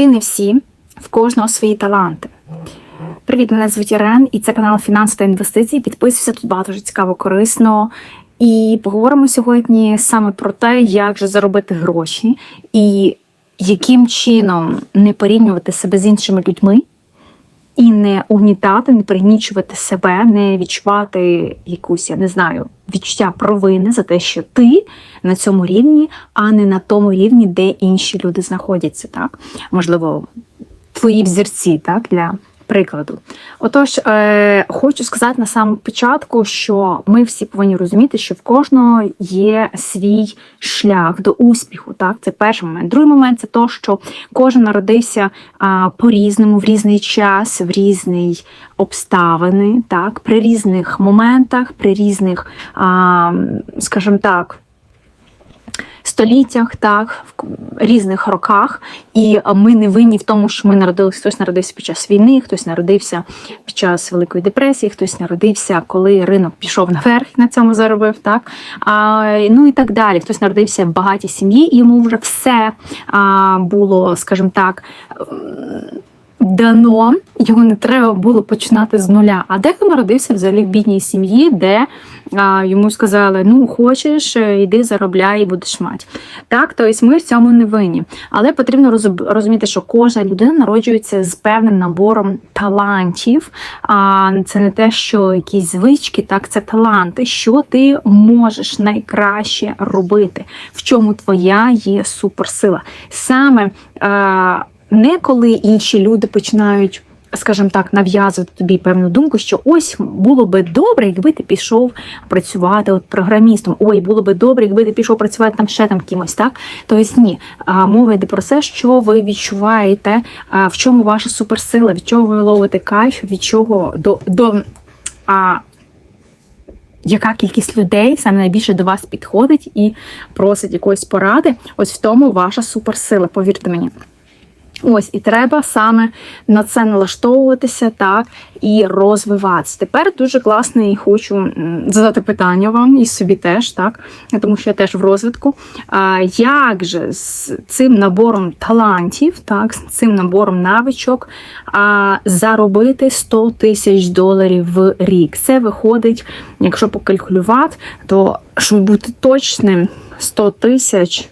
Ти не всі, в кожного свої таланти. Привіт, мене звуть Ірен, і це канал Фінанси та інвестиції. Підписуйся тут багато дуже цікаво, корисно. І поговоримо сьогодні саме про те, як же заробити гроші і яким чином не порівнювати себе з іншими людьми і не угнітати, не пригнічувати себе, не відчувати якусь, я не знаю, відчуття провини за те, що ти на цьому рівні, а не на тому рівні, де інші люди знаходяться. Так, можливо, твої взірці, так, для прикладу. Отож, е, хочу сказати на самому початку, що ми всі повинні розуміти, що в кожного є свій шлях до успіху. Так, це перший момент. Другий момент це то, що кожен народився по-різному, в різний час, в різні обставини, так, при різних моментах, при різних, а, скажімо так століттях, так, в різних роках, і ми не винні в тому, що ми народилися. Хтось народився під час війни, хтось народився під час Великої депресії, хтось народився, коли ринок пішов наверх на цьому заробив. Так а, ну і так далі. Хтось народився в багатій сім'ї, і йому вже все а, було, скажімо так дано, його не треба було починати з нуля. А дехто народився взагалі в бідній сім'ї, де а, йому сказали: ну, хочеш, йди заробляй і будеш мати. Так, тобто ми в цьому не винні. Але потрібно розуміти, що кожна людина народжується з певним набором талантів. А це не те, що якісь звички, так, це таланти, що ти можеш найкраще робити, в чому твоя є суперсила. Саме. А, не коли інші люди починають, скажімо так, нав'язувати тобі певну думку, що ось було би добре, якби ти пішов працювати от програмістом. Ой, було би добре, якби ти пішов працювати там ще там кимось, так? Тобто ні. Мова йде про те, що ви відчуваєте, в чому ваша суперсила, від чого ви ловите кайф, від чого до. до а, яка кількість людей саме найбільше до вас підходить і просить якоїсь поради? Ось в тому ваша суперсила, повірте мені. Ось, і треба саме на це налаштовуватися так і розвиватися. Тепер дуже класно і хочу задати питання вам і собі теж, так, тому що я теж в розвитку. А, Як же з цим набором талантів, так, з цим набором навичок а, заробити 100 тисяч доларів в рік? Це виходить, якщо покалькулювати, то щоб бути точним, 100 тисяч.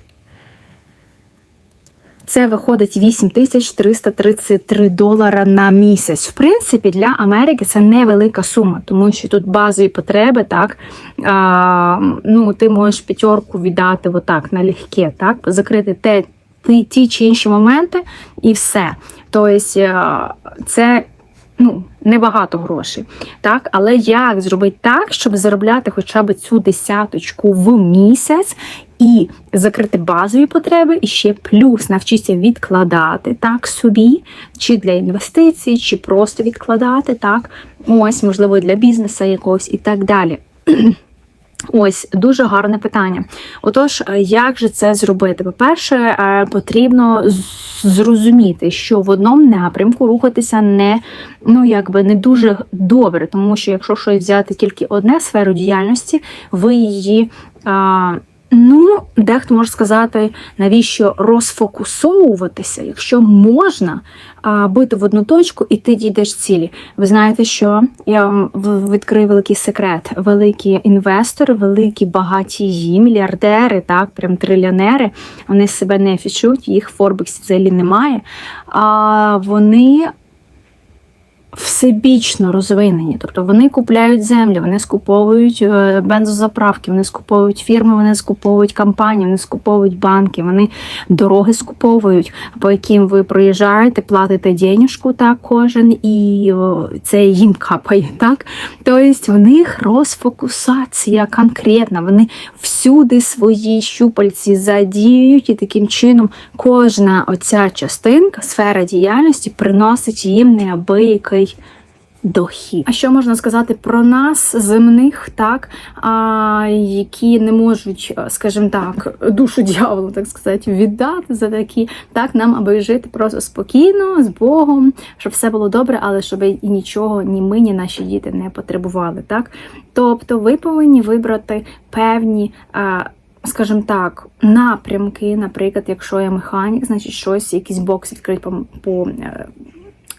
Це виходить 8333 долара на місяць. В принципі, для Америки це невелика сума, тому що тут базові потреби, так а, ну ти можеш п'ятерку віддати отак на легке, так, закрити те, ті, чи інші моменти, і все. Тобто це ну, небагато грошей. Так? Але як зробити так, щоб заробляти хоча б цю десяточку в місяць і закрити базові потреби, і ще плюс навчитися відкладати так собі, чи для інвестицій, чи просто відкладати, так, ось, можливо, для бізнесу якогось і так далі. Ось дуже гарне питання. Отож, е, як же це зробити? По-перше, е, потрібно зрозуміти, що в одному напрямку рухатися не ну якби не дуже добре, тому що якщо щось взяти тільки одне сферу діяльності, ви її. Ну, дехто може сказати, навіщо розфокусовуватися, якщо можна а, бити в одну точку і ти дійдеш цілі. Ви знаєте, що я вам відкрию великий секрет. Великі інвестори, великі багатії, мільярдери, так, прям трильйонери, вони себе не фічуть, їх в Форбексі взагалі немає. А вони всебічно розвинені. Тобто вони купляють землю, вони скуповують е, бензозаправки, вони скуповують фірми, вони скуповують компанії, вони скуповують банки, вони дороги скуповують, по яким ви проїжджаєте, платите денежку так кожен, і це їм капає. так? Тобто в них розфокусація конкретна, вони всюди свої щупальці задіють, і таким чином кожна оця частинка, сфера діяльності приносить їм неабиякий дохід. А що можна сказати про нас, земних, так, а, які не можуть, скажімо так, душу дьяволу, так сказати, віддати за такі, так, нам, аби жити просто спокійно, з Богом, щоб все було добре, але щоб і нічого, ні ми, ні наші діти не потребували. так. Тобто ви повинні вибрати певні. А, скажімо так, напрямки, наприклад, якщо я механік, значить щось, якийсь бокс відкрить по, по е,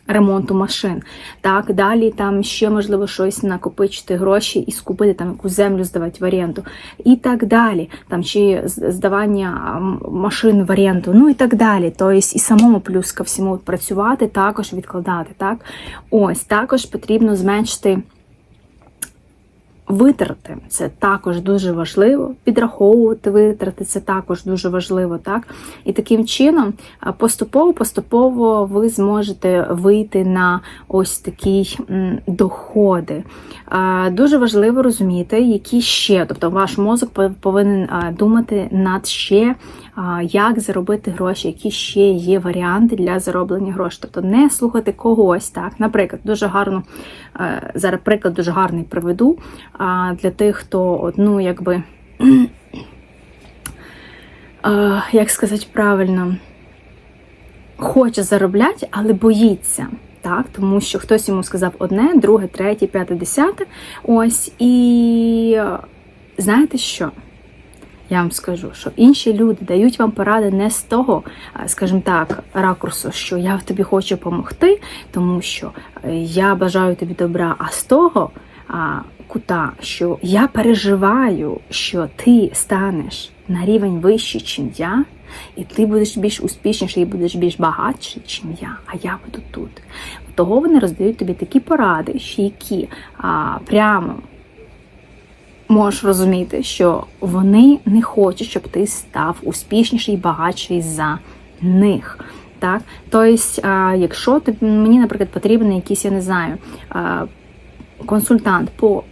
ремонту машин. Так, далі там ще можливо щось накопичити гроші і скупити там якусь землю здавати в оренду. І так далі. Там чи здавання машин в оренду, ну і так далі. Тобто і самому плюс ко всьому працювати, також відкладати. Так, ось також потрібно зменшити. Витрати це також дуже важливо. Підраховувати витрати це також дуже важливо, так? І таким чином поступово поступово ви зможете вийти на ось такі доходи. Дуже важливо розуміти, які ще, тобто ваш мозок повинен думати над ще, як заробити гроші, які ще є варіанти для зароблення грошей. Тобто не слухати когось, так, наприклад, дуже гарно зараз приклад дуже гарний приведу а, для тих, хто ну, якби, як сказати правильно, хоче заробляти, але боїться. Так, тому що хтось йому сказав одне, друге, третє, п'яте, десяте. Ось і знаєте що? Я вам скажу, що інші люди дають вам поради не з того, скажімо так, ракурсу, що я в тобі хочу допомогти, тому що е, я бажаю тобі добра, а з того кута, що я переживаю, що ти станеш на рівень вищий, чим я, і ти будеш більш успішніший і будеш більш багатший, чим я, а я буду тут. Того вони роздають тобі такі поради, що які а, прямо можеш розуміти, що вони не хочуть, щоб ти став успішніший і багатший за них. Так? Тобто, якщо ти, мені, наприклад, потрібен якийсь, я не знаю, консультант по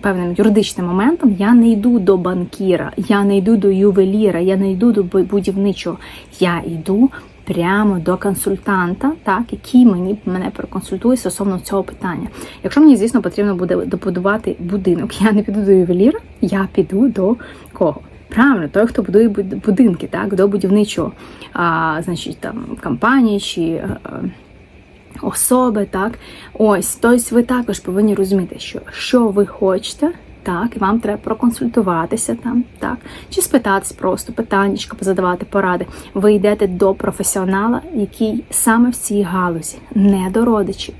певним юридичним моментам, я не йду до банкіра, я не йду до ювеліра, я не йду до будівничого, я йду прямо до консультанта, так, який мені мене проконсультує стосовно цього питання. Якщо мені, звісно, потрібно буде добудувати будинок, я не піду до ювеліра, я піду до кого? Правильно, той, хто будує буд- будинки, так, до будівничого, а, значить, там, компанії чи. е, особи, так? Ось, тобто ви також повинні розуміти, що, що ви хочете, так, і вам треба проконсультуватися там, так, чи спитатись просто питання, позадавати поради. Ви йдете до професіонала, який саме в цій галузі, не до родичів.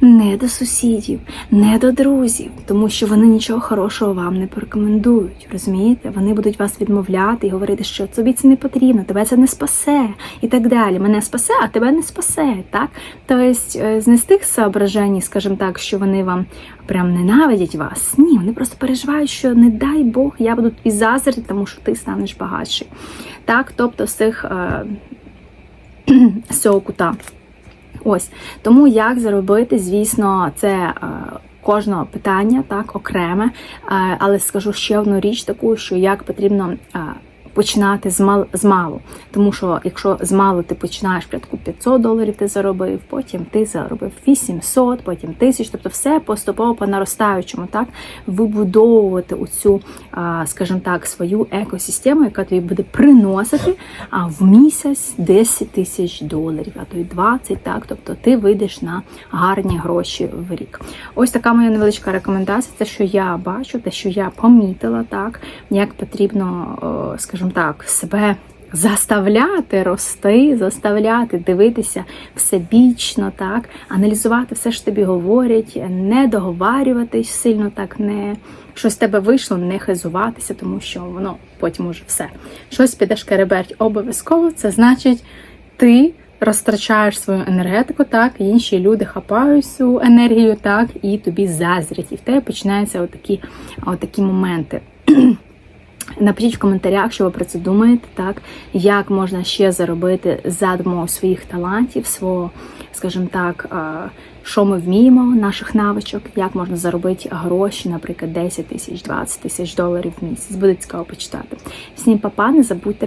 Не до сусідів, не до друзів, тому що вони нічого хорошого вам не порекомендують. Розумієте? Вони будуть вас відмовляти і говорити, що тобі це не потрібно, тебе це не спасе і так далі. Мене спасе, а тебе не спасе. Так? Тобто е, з не з тих соображень, скажімо так, що вони вам прям ненавидять вас. Ні, вони просто переживають, що не дай Бог, я буду тобі заздрити, тому що ти станеш багатший. Так, тобто з цих е, з цього кута. Ось тому як заробити, звісно, це е, кожного питання, так окреме. Е, але скажу ще одну річ, таку, що як потрібно. Починати з мал з малу, тому що якщо з малу ти починаєш спочатку 500 доларів, ти заробив, потім ти заробив 800, потім 1000, тобто все поступово по наростаючому, так вибудовувати оцю, скажімо так, свою екосистему, яка тобі буде приносити а, в місяць 10 тисяч доларів, а то й 20, так, тобто ти вийдеш на гарні гроші в рік. Ось така моя невеличка рекомендація, те, що я бачу, те, що я помітила, так, як потрібно, о, скажімо так, себе заставляти рости, заставляти дивитися всебічно, так, аналізувати все, що тобі говорять, не договарюватись сильно так, не щось тебе вийшло, не хизуватися, тому що воно потім уже все. Щось підеш кереберть обов'язково, це значить, ти розтрачаєш свою енергетику, так, і інші люди хапають цю енергію, так, і тобі заздрять. І в тебе починаються отакі, отакі моменти. Напишіть в коментарях, що ви про це думаєте, так як можна ще заробити за допомогою своїх талантів, свого, скажімо так, що ми вміємо, наших навичок, як можна заробити гроші, наприклад, 10 тисяч, 20 тисяч доларів в місяць. Буде цікаво почитати. Всім папа, не забудьте.